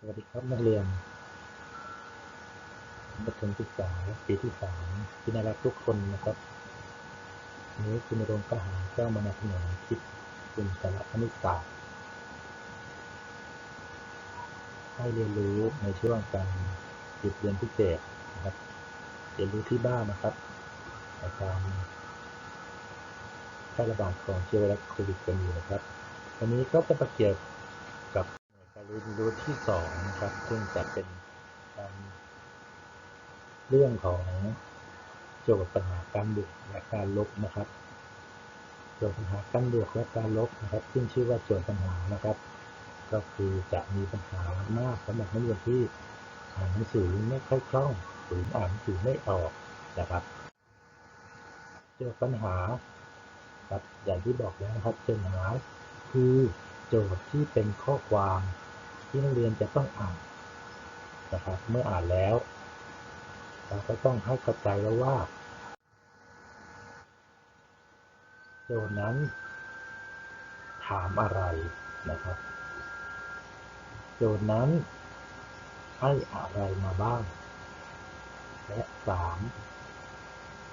สวัสดีครับนักเรียนมัธยมศึกษาปีที่สามที่น่ารักทุกคนนะครับวันนี้คุณรงค์กหาเจ้ามานำเสนอคลิปเป็นสาระคณิตศาสตร์ให้เรียนรู้ในช่วงการหยุดเรียนพิเศษนะครับ เรียนรู้ที่บ้านนะครับในการแพร่ระบาดของเชื้อไวรัสโควิดกันอยู่นะครับวันนี้ก็จะประเกี่ยวกับ เรียนรู้ที่สองนะครับ ซึ่งจะเป็นเรื่องของโจทย์ปัญหาการบวกและการลบนะครับโจทย์ปัญหาการบวกและการลบนะครับซึ่งชื่อว่าโจทย์ปัญหานะครับ ก็คือจะมีปัญหามากสำหรับนักเรียนที่อ่านหนังสือไม่ค่อยคล่องหรืออ่านหนังสือไม่ออกนะครับโจทย์ปัญหาครับอย่างที่บอกแล้วนะครับโจทย์ปัญหาคือโจทย์ที่เป็นข้อความ ที่นักเรียนจะต้องอ่านนะครับ เมื่ออ่านแล้ว เราก็ต้องให้เข้าใจแล้วว่าโจทย์นั้น ถามอะไรนะครับ โจทย์นั้นให้อะไรมาบ้าง และสาม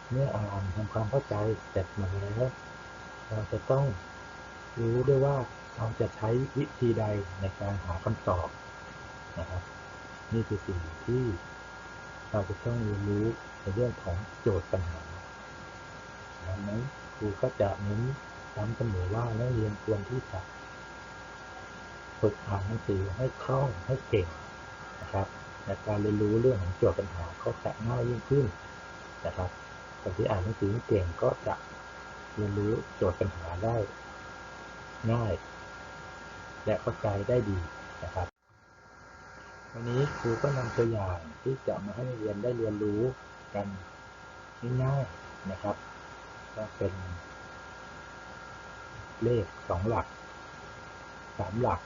เมื่ออ่านทำความเข้าใจเสร็จหมดแล้ว เราจะต้องรู้ด้วยว่า เราจะใช้วิธีใดในการหาคำตอบนะครับ นี่คือสิ่งที่เราจะต้องเรียนรู้ในเรื่องของโจทย์ปัญหาดังนั้นครูก็จะเน้นย้ำเสมอว่านักเรียนควรที่จะฝึกอ่านหนังสือให้คล่องให้เก่งนะครับในการเรียนรู้เรื่องของโจทย์ปัญหาก็จะง่ายยิ่งขึ้นนะครับคนที่อ่านหนังสือเก่งก็จะเรียนรู้โจทย์ปัญหาได้ง่าย และเข้าใจได้ดีนะครับ วันนี้ครูก็นำตัวอย่างที่จะมาให้เรียนได้เรียนรู้กันง่ายๆนะครับ ก็เป็นเลขสองหลักสามหลัก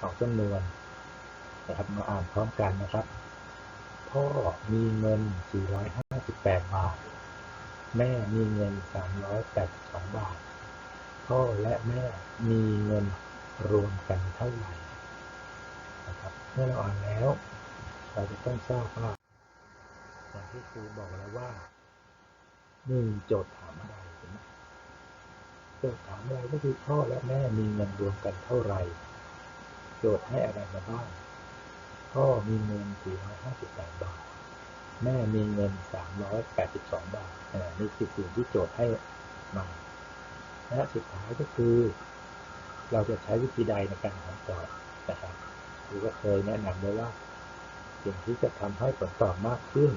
สองจำนวนนะครับมาอ่านพร้อมกันนะครับ พ่อมีเงิน 458 บาท แม่มีเงิน 382 บาท พ่อและแม่มีเงิน รวมกันเท่าไหร่นะครับเมื่อเราอ่านแล้ว เราจะต้องทราบว่าอย่างที่ครูบอกแล้วว่าหนึ่งโจทย์ถามอะไรเห็นไหมโจทย์ถามอะไรก็คือพ่อและแม่มีเงินรวมกันเท่าไหร่ โจทย์ให้อะไรมาบ้าง พ่อมีเงิน 458 บาท แม่มีเงิน 382 บาทอ่านี่คือสิ่งที่โจทย์ให้มาและสุดท้ายก็คือ เราจะใช้วิธีใดในการหาตอบนะครับครูก็เคยแนะนำไว้ว่าสิ่งที่จะทำให้ผลตอบมากขึ้น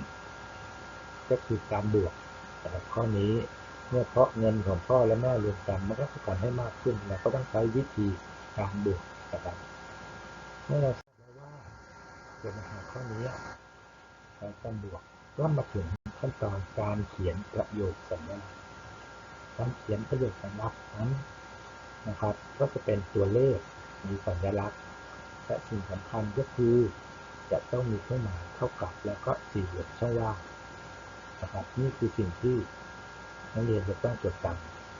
ก็คือการบวกนะครับข้อนี้เมื่อเพราะเงินของพ่อและแม่รวมกันมันก็จะทำให้มากขึ้นเราก็ต้องใช้วิธีการบวกนะครับเมื่อเราทราบแล้วว่าปัญหาข้อนี้เราต้องบวกก็มาถึงขั้นตอนการเขียนประโยคสัญลักษณ์การเขียนประโยคสัญลักษณ์นั้น นะครับ ก็จะเป็นตัวเลขมีสัญลักษณ์และสิ่งสำคัญก็คือ จะต้องมีเครื่องหมายเท่ากับแล้วก็สี่เหลี่ยมช่องว่างนะครับนี่คือสิ่งที่นักเรียนจะต้องจดจ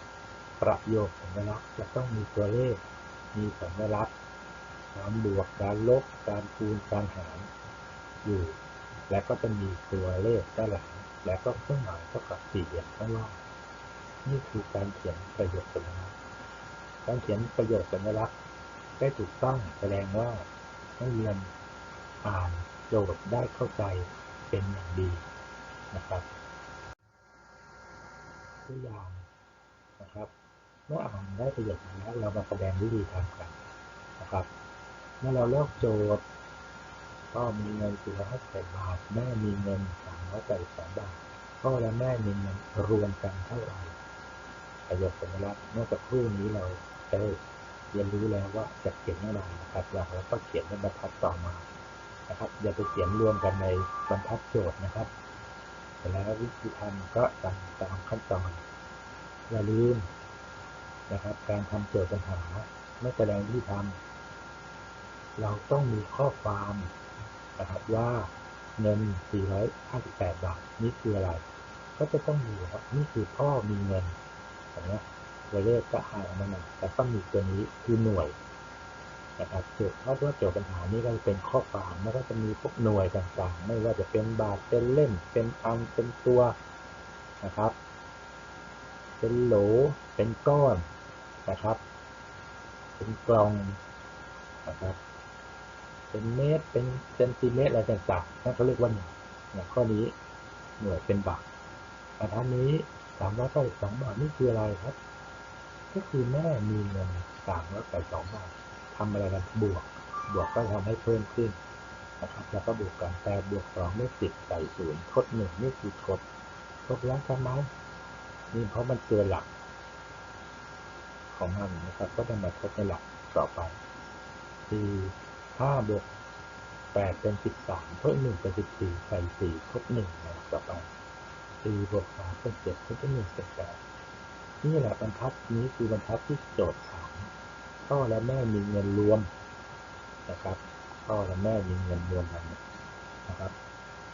ำประโยคสัญลักษณ์จะต้องมีตัวเลข มีสัญลักษณ์การบวกการลบการคูณการหารอยู่ และก็จะมีตัวเลขด้านหลังและก็เครื่องหมายเท่ากับสี่เหลี่ยมข้างล่างนี่คือการเขียนประโยคสัญลักษณ์ การเขียนประโยคสัญลักษณ์ได้ถูกต้องแสดงว่านักเรียนอ่านโจทย์ได้เข้าใจเป็นอย่างดีนะครับตัวอย่างนะครับ เมื่ออ่านได้ประโยชน์แล้วเรามาแสดงวิธีทำกันนะครับ เมื่อเราเลือกโจทย์ก็มีเงิน458บาท แม่มีเงิน382บาทพ่อและแม่มีเงินรวมกันเท่าไหร่ประโยคสัญลักษณ์เมื่อสักครู่นี้เรา ได้เรียนรู้แล้วว่าจะเขียนอย่างไรนะครับแล้วเราก็เขียนเป็นบรรทัดต่อมานะครับอย่าไปเขียนรวมกันในบรรทัดโจทย์นะครับเสร็จแล้ววิธีทำก็ทำตามขั้นตอนอย่าลืมนะครับ การทำโจทย์ปัญหาเมื่อแสดงวิธีทำเราต้องมีข้อความนะครับว่าเงิน 458 บาท นี่คืออะไร ก็จะต้องมีครับนี่คือพ่อมีเงินเห็นไหมตั วเลขก็หายออกมาหน่อยแต่ต้องมีตัวนี้คือหน่วยนะครับจทย์เพราะว่าโจทย์ปัญหานี้ก็จะเป็นข้อความแล้วก็จะมีพวกหน่วยต่างๆ ไม่ว่าจะเป็นบาทเป็นเล่มเป็นอันเป็นตัวนะครับ เป็นโหลเป็นก้อนนะครับ เป็นกล่องนะครับ เป็นเมตรเป็นเซนติเมตรอะไรต่างๆนั่นเขาเรียกว่าหน่วยอย่างข้อนี้หน่วยเป็นบาทอันท่านนี้สามร้อยเก้าสิบสองบาทนี่คืออะไรครับ ก็คือแม่มีเงินสามร้อยแปดสองบาททำอะไรกันบวก บวกก็ทำให้เพิ่มขึ้นนะครับ แล้วก็บวกกันแปดบวกสองไม่สิบใส่ศูนย์ทดหนึ่งนี่คือทดทดแล้วทำไหมนี่เพราะมันเกินหลัก ของมันนะครับ ก็จะมาทดในหลักต่อไปคือห้าบวกแปดเป็นสิบสามทดหนึ่งเป็นสิบสี่ใส่สี่ทดหนึ่งในหลักต่อไปสี่บวกสามเป็นเจ็ดทดหนึ่งเป็นแปด นี่แหละบรรทัดนี้คือบรรทัดที่โจทย์ถามพ่อและแม่มีเงินรวมนะครับพ่อและแม่มีเงินรวมกันนะครับ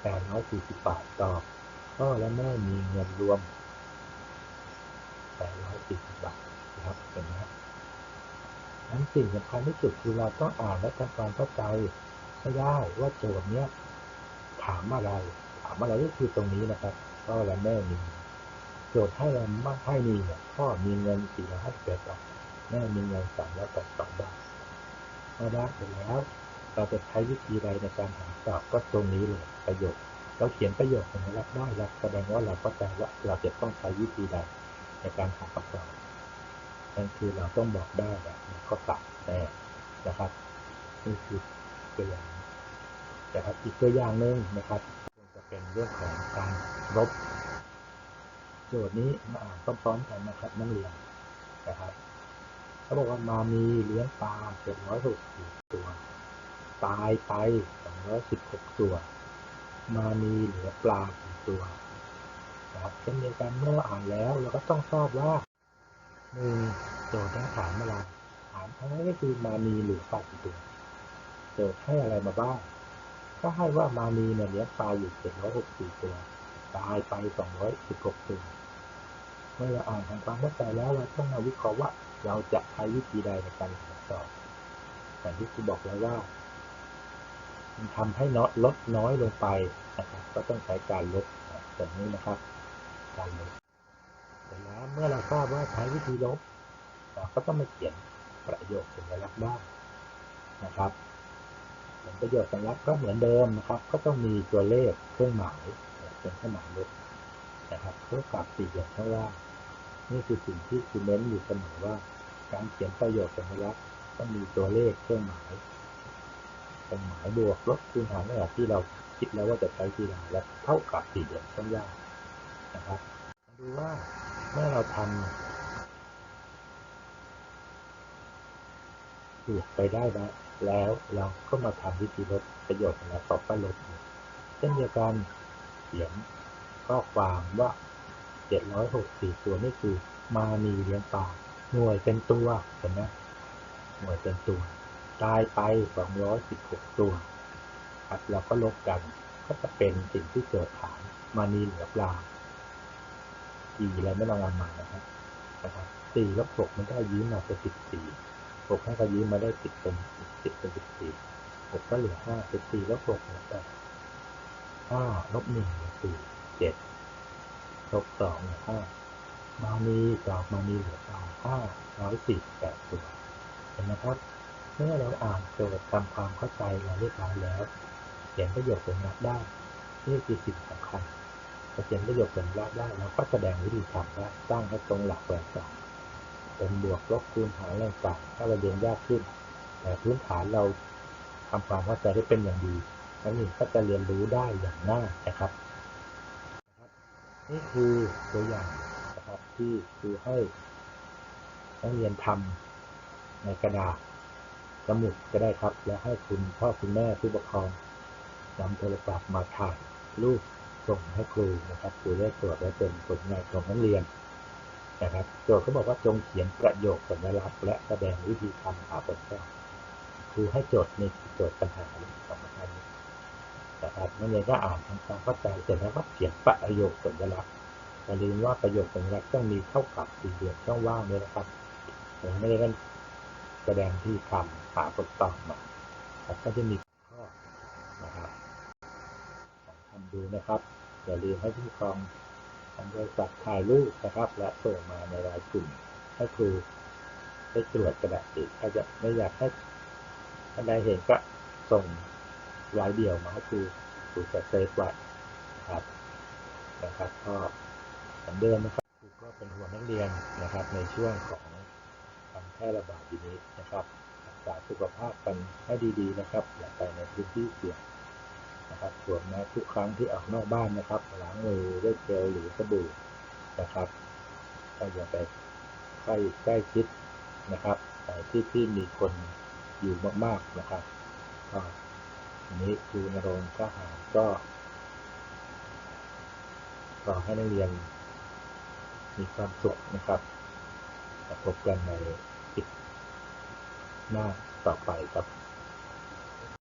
แปดร้อยสี่สิบบาทตอบพ่อและแม่มีเงินรวมแปดร้อยสี่สิบบาทนะครับเห็นไหมนั้นสิ่งสำคัญที่สุดคือเราต้องอ่านและทำความเข้าใจให้ได้ว่าโจทย์เนี้ยถามอะไร ถามอะไรก็คือตรงนี้นะครับพ่อและแม่มี โจทย์ให้เรามากให้มีเนี่ยพ่อมีเงินสี่ร้อยห้าสิบแปดบาทแม่มีเงินสามร้อยแปดสองบาทพอได้เสร็จแล้ว เราจะใช้วิธีใดในการหาตอบก็ตรงนี้เลยประโยคเราเขียนประโยคสัญลักษณ์ได้แล้วแสดงว่าเราเข้าใจว่าเราจะต้องใช้วิธีใดในการหาคำตอบนั่นคือเราต้องบอกได้แบบข้อสามแน่นะครับนี่คือตัวอย่างนะครับอีกตัวอย่างหนึ่งนะครับจะเป็นเรื่องของการลบ โจทย์นี้มาอ่านพร้อมๆกันนะครับนักเรียนนะครับเขาบอกว่ามามีเลี้ยงปลา760ตัว ตายไป216ตัว มามีเหลือปลากี่ตัวนะครับเช่นเดียวกันเมื่อเราอ่านแล้วเราก็ต้องทราบว่าหนึ่งโจทย์ต้ถามอะไรถามทั้งนั้ก็คือมามีเหลือปลากี่ตัวโจทย์ให้อะไรมาบ้างก็ให้ว่ามามีเนี่ยเลี้ยงปลาอยู่764ตัว ตายไป216ตัวเมื่อเราอ่านทำความเข้าใจแล้วเราต้องมาวิเคราะห์ว่า เราจะใช้วิธีใดในการหาตอบแต่ที่ครูบอกแล้วว่ามันทำให้นอยลดน้อยลงไปนะครับ ก็ต้องใช้การลดแบบนี้นะครับ การลดเสร็จแล้วเมื่อเราทราบว่าใช้วิธีลบเราก็ต้องมาเขียนประโยคสัญลักษณ์บ้างนะครับเขียนประโยคสัญลักษณ์ก็เหมือนเดิมนะครับ ก็ต้องมีตัวเลขเครื่องหมาย เป็นเครื่องหมายลบนะครับเท่ากับสี่เหลี่ยมข้างล่างนี่คือสิ่งที่คุณเน้นอยู่เสมอว่า การเขียนประโยคสัญลักษณ์ต้องมีตัวเลขเครื่องหมายเป็นหมายบวกลบคูณหารในแบบที่เราคิดแล้วว่าจะใช้ทีหลังและเท่ากับสี่เหลี่ยมข้างล่างนะครับมาดูว่าเมื่อเราทำบวกไปได้แล้วแล้วเราก็มาทำวิธีลดประโยชน์ของเราต่อก็ลดเช่นเดียวกัน เขียนข้อความว่า 764 ตัวนี่คือมานีเลี้ยงปลาหน่วยเป็นตัวเห็นไหมหน่วยเป็นตัวตายไป 216 ตัวครับเราก็ลบกันก็จะเป็นสิ่งที่เกิดฐานมานีเหลือปลากี่อะไรไม่ต้องเอามานะครับนะครับสี่ลบหกมันได้ยืมมาเป็นสิบสี่หกให้เขายืมมาได้สิบเป็นสิบเป็นสิบสี่หกก็เหลือห้าสิบสี่ลบหกเหลือแปด ห้าลบหนึ่งเหลือสี่เจ็ดลบสองเหลือห้ามานีตอบมานีเหลือปลาห้าร้อยสี่แปดตัวเห็นไหมครับเมื่อเราอ่านโจทย์ทำความเข้าใจเราเรียบร้อยแล้วเขียนประโยคสัญลักษณ์ได้นี่คือสิ่งสำคัญพอเขียนประโยคสัญลักษณ์ได้เราก็แสดงวิธีทำได้สร้างให้ตรงหลักแหวนต่างเป็นบวกลบคูณหารอะไรต่างถ้าเราเรียนยากขึ้น แต่พื้นฐานเราทำความเข้าใจได้เป็นอย่างดี นักเรียนก็จะเรียนรู้ได้อย่างง่ายนะครับ นี่คือตัวอย่างนะครับที่ครูให้นักเรียนทำในกระดาษสมุดก็ได้ครับ แล้วให้คุณพ่อคุณแม่ผู้ปกครองนำโทรศัพท์มาถ่ายรูปส่งให้ครูนะครับครูได้ตรวจและเป็นผลงานของนักเรียนนะครับโจทย์เขาบอกว่าจงเขียนประโยคสัญลักษณ์และแสดงวิธีทำหาผลข้อครูให้โจทย์ในโจทย์ปัญหาสองป ระการนี้นะครับนักเรียนก็อ่านทำความเข้าใจเสร็จแล้วก็เขียนประโยคสัญลักษณ์อย่าลืมว่าประโยคสัญลักษณ์ต้องมีเท่ากับสี่เหลี่ยมช่องว่างด้วยนะครับแล้วนักเรียนแสดงที่คำหาคำตอบมาแล้วก็จะมีข้อนะครับทำดูนะครับ อย่าลืมให้ผู้ปกครองทางบริษัทถ่ายรูปนะครับ และส่งมาในรายกลุ่มให้ครูได้ตรวจกระดาษอีกถ้าจะไม่อยากให้ท่านใดเห็นก็ส่ง รายเดียวมาให้ครูครูจะเซฟไว้นะครับนะครับ ก็เหมือนเดิมนะครับครูก็เป็นห่วงนักเรียนนะครับ ในช่วงของการแพร่ระบาดทีนี้นะครับรักษาสุขภาพกันให้ดีๆนะครับ อย่าไปในพื้นที่เสี่ยงนะครับสวมแมสทุกครั้งที่ออกนอกบ้านนะครับล้างมือด้วยเจลหรือสบู่นะครับก็อย่าไปใกล้ใกล้ชิดนะครับแต่ที่ที่มีคนอยู่มากๆนะครับก็ อันนี้ครูนรงก็หาก็ขอให้นักเรียนมีความสุขนะครับพบกันในคลิปหน้าต่อไปครับ